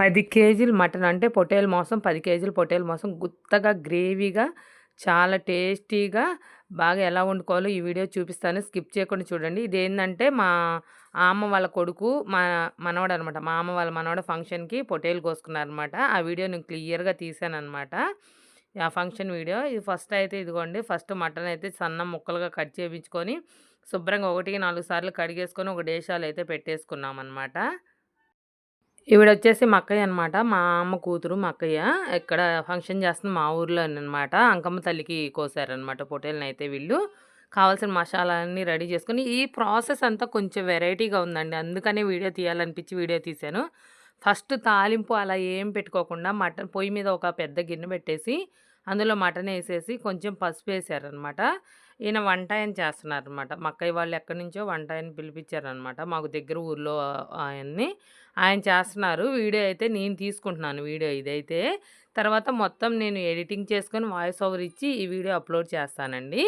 పది కేజీలు మటన్ అంటే పొటేల్ మాంసం పది కేజీలు పొటేల్ మాంసం. గుత్తగా గ్రేవీగా చాలా టేస్టీగా బాగా ఎలా వండుకోవాలో ఈ వీడియో చూపిస్తాను. స్కిప్ చేయకుండా చూడండి. ఇదేంటంటే మా అమ్మ వాళ్ళ కొడుకు మా మనవడు అనమాట. మా అమ్మ వాళ్ళ మనవడ ఫంక్షన్కి పొటేలు కోసుకున్నారనమాట. ఆ వీడియో నేను క్లియర్గా తీసాను అనమాట ఆ ఫంక్షన్ వీడియో. ఇది ఫస్ట్ అయితే ఇదిగోండి. ఫస్ట్ మటన్ అయితే సన్న ముక్కలుగా కట్ చేయించుకొని శుభ్రంగా ఒకటికి నాలుగు సార్లు కడిగేసుకొని ఒక డేషాలు అయితే పెట్టేసుకున్నాం అనమాట ఈవిడొచ్చేసి మా అక్కయ్య అనమాట. మా అమ్మ కూతురు మా అక్కయ్య. ఇక్కడ ఫంక్షన్ చేస్తుంది మా ఊర్లో అనమాట అంకమ్మ తల్లికి కోసారనమాట పొట్టేలునైతే వీళ్ళు. కావాల్సిన మసాలాలన్నీ రెడీ చేసుకొని ఈ ప్రాసెస్ అంతా కొంచెం వెరైటీగా ఉందండి. అందుకనే వీడియో తీయాలనిపించి వీడియో తీశాను. ఫస్ట్ తాలింపు అలా ఏం పెట్టుకోకుండా మటన్ పొయ్యి మీద ఒక పెద్ద గిన్నె పెట్టేసి అందులో మటన్ వేసేసి కొంచెం పసుపు వేసారనమాట. ఈయన వంటాయని చేస్తున్నారనమాట. మా వాళ్ళు ఎక్కడి నుంచో వంటాయని పిలిపించారనమాట. మాకు దగ్గర ఊర్లో ఆయన్ని. ఆయన చేస్తున్నారు. వీడియో అయితే నేను తీసుకుంటున్నాను వీడియో ఇదైతే. తర్వాత మొత్తం నేను ఎడిటింగ్ చేసుకొని వాయిస్ ఓవర్ ఇచ్చి ఈ వీడియో అప్లోడ్ చేస్తానండి.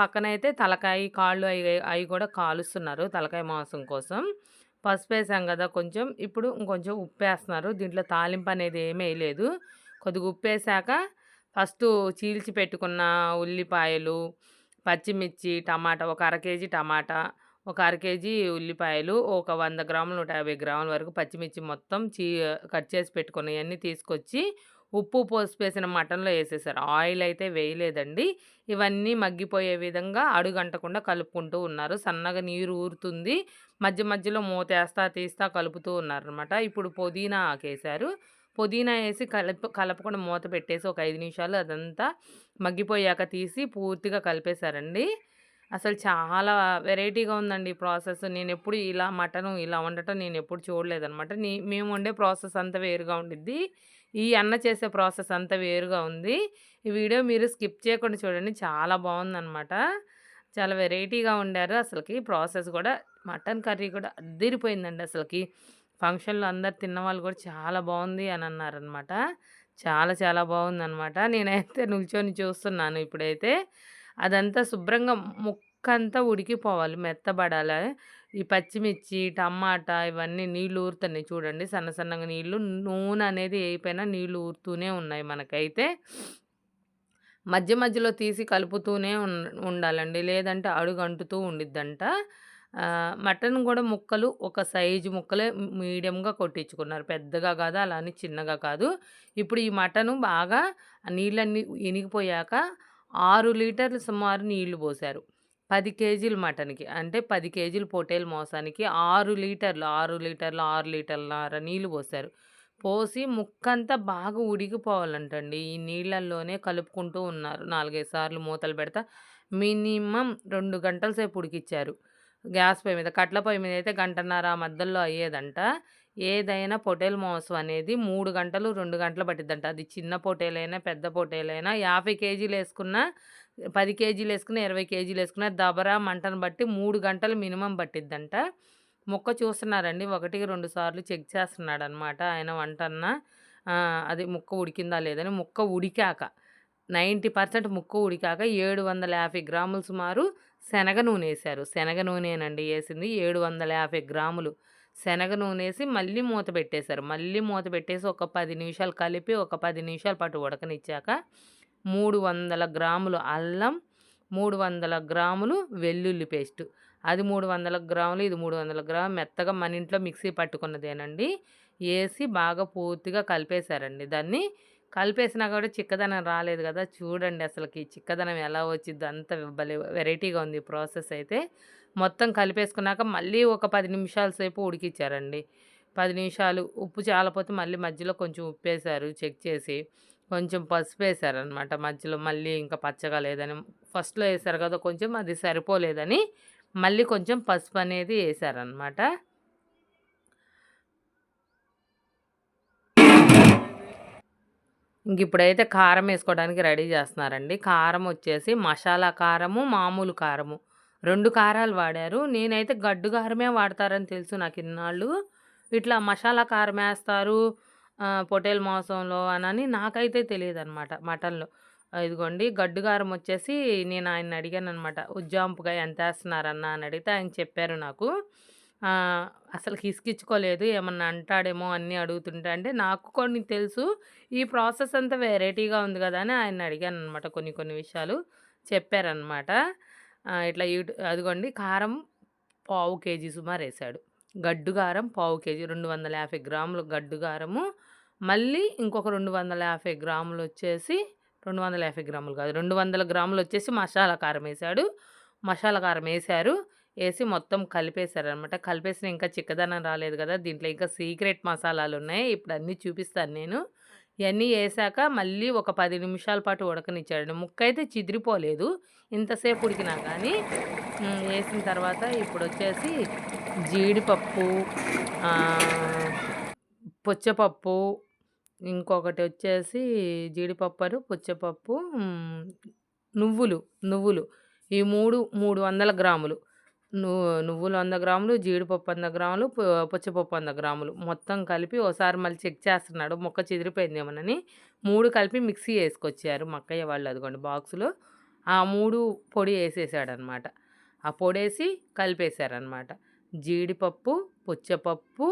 పక్కనైతే తలకాయ, కాళ్ళు అవి అవి కూడా కాలుస్తున్నారు తలకాయ మాంసం కోసం. పసుపు వేసాం కదా కొంచెం. ఇప్పుడు ఇంకొంచెం ఉప్పు వేస్తున్నారు దీంట్లో తాలింపు అనేది ఏమీ లేదు కొద్దిగా ఉప్పేసాక ఫస్ట్ చీల్చి పెట్టుకున్న ఉల్లిపాయలు, పచ్చిమిర్చి, టమాటా ఒక అర కేజీ టమాటా, ఒక అర కేజీ ఉల్లిపాయలు, ఒక వంద గ్రాములు, 150 గ్రాముల వరకు పచ్చిమిర్చి మొత్తం చీ కట్ చేసి పెట్టుకున్నవన్నీ తీసుకొచ్చి ఉప్పు, పోసిపేసిన మటన్‌లో వేసేసారు ఆయిల్ అయితే వేయలేదండి. ఇవన్నీ మగ్గిపోయే విధంగా అడుగంటకుండా కలుపుకుంటూ ఉన్నారు. సన్నగా నీరు ఊరుతుంది. మధ్య మధ్యలో మూతేస్తా, తీస్తా కలుపుతూ ఉన్నారనమాట. ఇప్పుడు పుదీనా ఆకేశారు. పుదీనా వేసి కలప కలపకుండా మూత పెట్టేసి ఒక ఐదు నిమిషాలు అదంతా మగ్గిపోయాక తీసి పూర్తిగా కలిపేశారండి. అసలు చాలా వెరైటీగా ఉందండి ప్రాసెస్. నేను ఎప్పుడు ఇలా మటను ఇలా వండటం నేనెప్పుడు చూడలేదనమాట. నీ మేము వండే ప్రాసెస్ అంతా వేరుగా ఉండిద్ది. ఈ అన్న చేసే ప్రాసెస్ అంతా వేరుగా ఉంది. ఈ వీడియో మీరు స్కిప్ చేయకుండా చూడండి. చాలా బాగుందనమాట చాలా వెరైటీగా ఉండారు అసలుకి ప్రాసెస్ కూడా మటన్ కర్రీ కూడా అద్దిరిపోయిందండి అసలుకి ఫంక్షన్‌లో అందరూ తిన్నవాళ్ళు కూడా చాలా బాగుంది అని అన్నారనమాట. చాలా చాలా బావుందనమాట. నేనైతే నిల్చొని చూస్తున్నాను ఇప్పుడైతే. అదంతా శుభ్రంగా ముక్కంతా ఉడికిపోవాలి. మెత్తబడాలి ఈ పచ్చిమిర్చి, టమాటా ఇవన్నీ నీళ్ళు ఊరుతున్నాయి చూడండి. సన్న సన్నగా నీళ్ళు నూనె అనేది ఏయపోయినా నీళ్ళు ఊరుతూనే ఉన్నాయి మనకైతే. మధ్య మధ్యలో తీసి కలుపుతూనే ఉండాలండి. లేదంటే అడుగు అంటుతూ ఉండిద్దంట. మటన్ కూడా ముక్కలు ఒక సైజు ముక్కలే మీడియంగా కొట్టించుకున్నారు. పెద్దగా కాదు, అలా అని చిన్నగా కాదు. ఇప్పుడు ఈ మటను బాగా నీళ్ళన్నీ ఇనిగిపోయాక 6 లీటర్లు సుమారు నీళ్ళు పోశారు. పది కేజీలు మటన్‌కి. అంటే పది కేజీలు పొటేలు మోసానికి ఆరు లీటర్లు, ఆరు లీటర్లు, ఆరు లీటర్లన్నర నీళ్ళు పోశారు. పోసి ముక్కంతా బాగా ఉడికిపోవాలంటండి. ఈ నీళ్ళల్లోనే కలుపుకుంటూ ఉన్నారు. 4, 5 సార్లు మూతలు పెడతా మినిమం రెండు గంటల సేపు ఉడికిచ్చారు. గ్యాస్ పొయ్యి మీద. కట్ల పొయ్యి మీద అయితే గంటన్నర మధ్యలో అయ్యేదంట. ఏదైనా పొటేల్ మాంసం అనేది మూడు గంటలు, రెండు గంటలు పట్టిద్దంట. అది చిన్న పొటేలైనా పెద్ద పోటెలైనా యాభై కేజీలు వేసుకున్న పది కేజీలు వేసుకున్న ఇరవై కేజీలు వేసుకున్న దబరా మంటను బట్టి మూడు గంటలు మినిమం పట్టిద్దంట. ముక్క చూస్తున్నారండి. ఒకటికి రెండు సార్లు చెక్ చేస్తున్నాడనమాట ఆయన వంటన్న. అది ముక్క ఉడికిందా లేదని. ముక్క ఉడికాక 90% ముక్క ఉడికాక 750 గ్రాములు సుమారు శనగ నూనేశారు. శనగ నూనెనండి వేసింది ఏడు వందల యాభై గ్రాములు శనగ నూనేసి మళ్ళీ మూత పెట్టేశారు. మళ్ళీ మూత పెట్టేసి ఒక పది నిమిషాలు కలిపి ఒక పది నిమిషాల పాటు ఉడకనిచ్చాక 300 గ్రాములు అల్లం, 300 గ్రాములు వెల్లుల్లి పేస్టు. అది 300 గ్రాములు, ఇది 300 గ్రాములు మెత్తగా మన ఇంట్లో మిక్సీ పట్టుకున్నదేనండి. వేసి బాగా పూర్తిగా కలిపేశారండి దాన్ని. కలిపేసినా కూడా చిక్కదనం రాలేదు కదా చూడండి అసలుకి చిక్కదనం ఎలా వచ్చిద్దో అంత భలే వెరైటీగా ఉంది ప్రాసెస్ అయితే. మొత్తం కలిపేసుకున్నాక మళ్ళీ ఒక పది నిమిషాల సేపు ఉడికిచ్చారండి. పది నిమిషాలు ఉప్పు చాలపోతే మళ్ళీ మధ్యలో కొంచెం ఉప్పేశారు చెక్ చేసి. కొంచెం పసుపు వేశారనమాట మధ్యలో మళ్ళీ ఇంకా పచ్చగా లేదని. ఫస్ట్‌లో వేశారు కదా కొంచెం అది సరిపోలేదని మళ్ళీ కొంచెం పసుపు అనేది వేశారనమాట ఇంక ఇంకిప్పుడైతే కారం వేసుకోవడానికి రెడీ చేస్తున్నారండి. కారం వచ్చేసి మసాలా కారము, మామూలు కారము. రెండు కారాలు వాడారు. నేనైతే గడ్డు కారమే వాడతారని తెలుసు నాకు ఇన్నాళ్ళు ఇట్లా మసాలా కారమేస్తారు వేస్తారు పొటేల్ మాంసంలో అనని నాకైతే తెలియదు అనమాట మటన్‌లో. ఇదిగోండి గడ్డు కారం వచ్చేసి నేను ఆయన అడిగాను అనమాట ఉజ్జాంపుగా ఎంతేస్తున్నారన్నా అని అడిగితే ఆయన చెప్పారు నాకు. అసలు హిసికిచ్చుకోలేదు. ఏమన్నా అంటాడేమో అన్నీ అడుగుతుంటే అంటే నాకు కొన్ని తెలుసు. ఈ ప్రాసెస్ అంతా వెరైటీగా ఉంది గదా! అని ఆయన్ని అడిగాననమాట కొన్ని కొన్ని విషయాలు. చెప్పారనమాట. ఆహ్, ఇట్లా యూటు అదిగోండి కారం పావు కేజీ సుమారేశాడు. గడ్డు కారం పావు కేజీ 250 గ్రాములు గడ్డు కారము. మళ్ళీ ఇంకొక 250 గ్రాములొచ్చేసి 250 గ్రాములు కాదు. 200 గ్రాములొచ్చేసి మసాలా కారమేశాడు. మసాలా కారమేశారు. ఏసి మొత్తం కలిపేశారనమాట. కలిపేసిన ఇంకా చిక్కదనం రాలేదు గదా! దీంట్లో ఇంకా సీక్రెట్ మసాలాలున్నాయి. ఇప్పుడన్నీ చూపిస్తాను నేను. ఇయన్నీ ఏశాక మళ్ళీ ఒక 10 నిమిషాల పాటు ఉడకనిచ్చాడండి. ముక్కయితే చిదిరిపోలేదు. ఇంతసేపు ఉడికినా హ్మ్. ఏసిన తర్వాత ఇప్పుడొచ్చేసి జీడిపప్పు, ఆహ్, పుచ్చపప్పు, ఇంకొకటొచ్చేసి జీడిపప్పను, పుచ్చపప్పు, హ్మ్, నువ్వులు, నువ్వులు. ఈ 3 300 గ్రాములు. ను నువ్వులు వంద గ్రాములు, జీడిపప్పు వంద గ్రాములు, పుచ్చపప్పు వంద గ్రాములు. మొత్తం కలిపి ఓసారి మళ్ళీ చెక్ చేస్తున్నాడు. మొక్క చెదిరిపోయిందేమోనని. మూడు కలిపి మిక్సీ వేసుకొచ్చారు మక్కయ్య వాళ్ళు అదిగోండి బాక్స్‌లో. ఆ మూడు పొడి వేసేసాడనమాట ఆ పొడేసి కలిపేశారనమాట. జీడిపప్పు, పుచ్చపప్పు,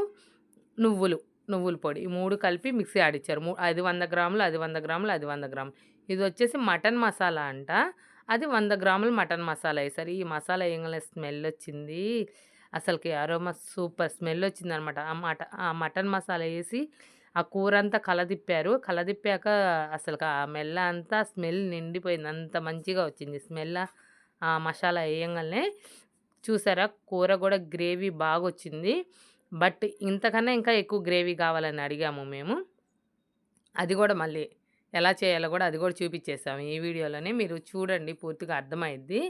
నువ్వులు, నువ్వుల పొడి. ఈ మూడు కలిపి మిక్సీ ఆడిచ్చారు. మూ అది వంద గ్రాములు, అది వంద గ్రాములు, అది వంద గ్రాములు. ఇది వచ్చేసి మటన్ మసాలా అంట. అది వంద గ్రాములు మటన్ మసాలా వేసారు ఈ మసాలా వేయగల స్మెల్ వచ్చింది అసలుకి అరోమా సూపర్ స్మెల్లొచ్చిందనమాట. ఆ మట ఆ మటన్ మసాలా వేసి ఆ కూర అంతా కలదిప్పారు. కలదిప్పాక అసలు ఆ మెల్ల అంతా స్మెల్ నిండిపోయింది. అంత మంచిగా వచ్చింది స్మెల్ ఆ మసాలా వేయంగానే చూసారా కూర కూడా గ్రేవీ బాగా వచ్చింది బట్ ఇంతకన్నా ఇంకా ఎక్కువ గ్రేవీ కావాలని అడిగాము మేము. అది కూడా మళ్ళీ ఎలా చేయాలో కూడా అది కూడా చూపించేసాము ఈ వీడియోలోనే. మీరు చూడండి పూర్తిగా అర్థమైద్ది.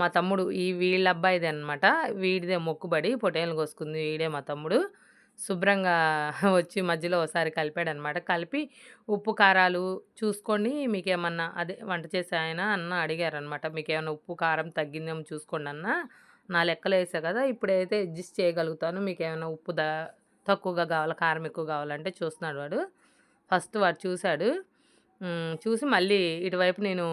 మా తమ్ముడు ఈ వీళ్ళ అబ్బాయిది అనమాట. వీడిదే మొక్కుబడి. పొటేలు కోసుకుంది వీడే మా తమ్ముడు. శుభ్రంగా వచ్చి మధ్యలో ఓసారి కలిపాడనమాట. కలిపి ఉప్పు, కారాలు చూసుకోండి మీకేమన్నా అదే వంట చేసే ఆయన అన్న అడిగారనమాట. మీకేమన్నా ఉప్పు, కారం తగ్గిందేమో చూసుకోండి అన్న నా లెక్కలు వేసా కదా ఇప్పుడైతే అడ్జస్ట్ చేయగలుగుతాను. మీకేమన్నా ఉప్పు దా తక్కువగా కావాలి కారం ఎక్కువ కావాలంటే చూస్తున్నాడు వాడు. ఫస్ట్ వాడు చూశాడు చూసి మళ్ళీ ఇటువైపు నేను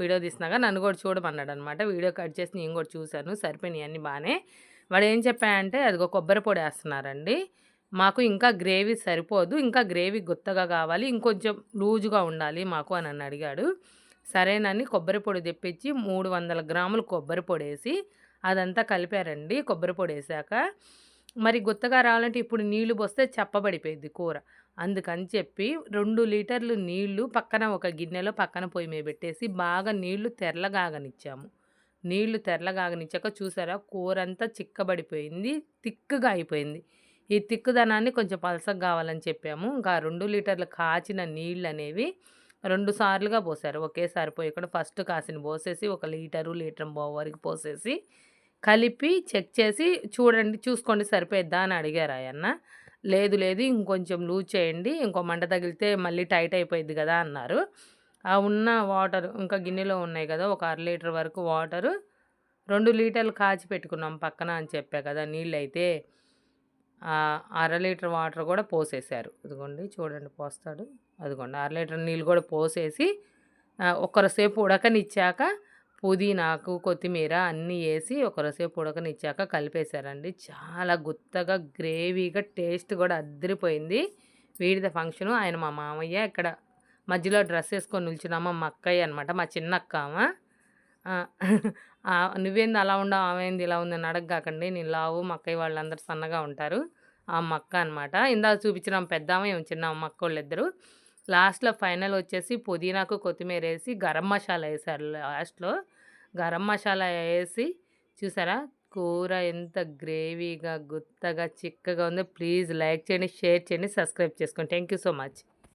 వీడియో తీసినాక నన్ను గూడా చూడమన్నాడనమాట. వీడియో కట్ చేసి నేను కూడా చూశాను సరిపోయినాయి అన్నీ బాగానే వాడు ఏం చెప్పాడంటే అదిగో కొబ్బరి పొడేస్తన్నారండి. మాకు ఇంకా గ్రేవీ సరిపోదు. ఇంకా గ్రేవీ గుత్తగా కావాలి ఇంకొంచెం లూజుగా ఉండాలి మాకు అని నన్నడిగాడు. సరేనని కొబ్బరి పొడి తెప్పించి 300 గ్రాములు కొబ్బరి పొడి వేసి అదంతా కలిపారండి. కొబ్బరి వేసాక మరి గుత్తగా రావాలంటే ఇప్పుడు నీళ్ళు పోస్తే చప్పబడిపోయింది కూర. అందుకని చెప్పి రెండు లీటర్లు నీళ్ళు పక్కన ఒక గిన్నెలో పక్కన పొయ్యి మీద పెట్టేసి బాగా నీళ్ళు తెరలగాగనిచ్చాము. నీళ్ళు తెరలగాగనిచ్చాక చూసారా కూరంతా చిక్కబడిపోయింది. తిక్కుగా అయిపోయింది. ఈ తిక్కుదనాన్ని కొంచెం పలసగా కావాలని చెప్పాము. ఇంకా రెండు లీటర్లు కాచిన నీళ్ళనేవి 2 సార్లుగా పోసారు ఒకేసారి పోయకుండా ఫస్ట్ కాసిన పోసేసి ఒక లీటరు, లీటర్ వరకు పోసేసి కలిపి చెక్ చేసి చూడండి చూసుకోండి సరిపోయిద్దా అని అడిగారు ఆయన లేదు లేదు ఇంకొంచెం లూజ్ చేయండి. ఇంకో మంట తగిలితే మళ్ళీ టైట్ అయిపోయింది కదా అన్నారు. ఆ ఉన్న వాటర్ ఇంకా గిన్నెలో ఉన్నాయి కదా ఒక అర లీటర్ వరకు వాటరు రెండు లీటర్లు కాచి పెట్టుకున్నాం పక్కన అని చెప్పా కదా! నీళ్ళైతే. అయితే అర లీటర్ వాటర్ కూడా పోసేశారు. ఇదిగోండి చూడండి పోస్తాడు. అదిగోండి అర లీటర్ నీళ్ళు కూడా పోసేసి ఒక్కరసేపు ఉడకనిచ్చాక పుదీనాకు, కొత్తిమీర అన్నీ వేసి ఒకరోసేపు ఉడకనిచ్చాక కలిపేశారండి. చాలా గుత్తగా, గ్రేవీగా టేస్ట్ కూడా అద్దిరిపోయింది. వీడిద ఫంక్షను. ఆయన మా మామయ్య. ఇక్కడ మధ్యలో డ్రెస్ వేసుకొని నిల్చున్నాము మా అక్కయ్య అనమాట. మా చిన్న అక్క నువ్వేంది అలా ఉండవు ఆమెంది ఇలా ఉందని అడగకండి నేను లావు మా అక్కయ్య వాళ్ళందరూ సన్నగా ఉంటారు. ఆ మక్క అనమాట. ఇందాక చూపించిన ఆమె చిన్న మక్క వాళ్ళిద్దరు లాస్ట్‌లో ఫైనల్ వచ్చేసి పుదీనాకు, కొత్తిమీర వేసి గరం మసాలా వేసారు లాస్ట్‌లో. గరం మసాలా వేసి చూసారా కూర ఎంత గ్రేవీగా, గుత్తగా, చిక్కగా ఉందో. ప్లీజ్ లైక్ చేయండి, షేర్ చేయండి, సబ్స్క్రైబ్ చేసుకోండి. Thank you so much.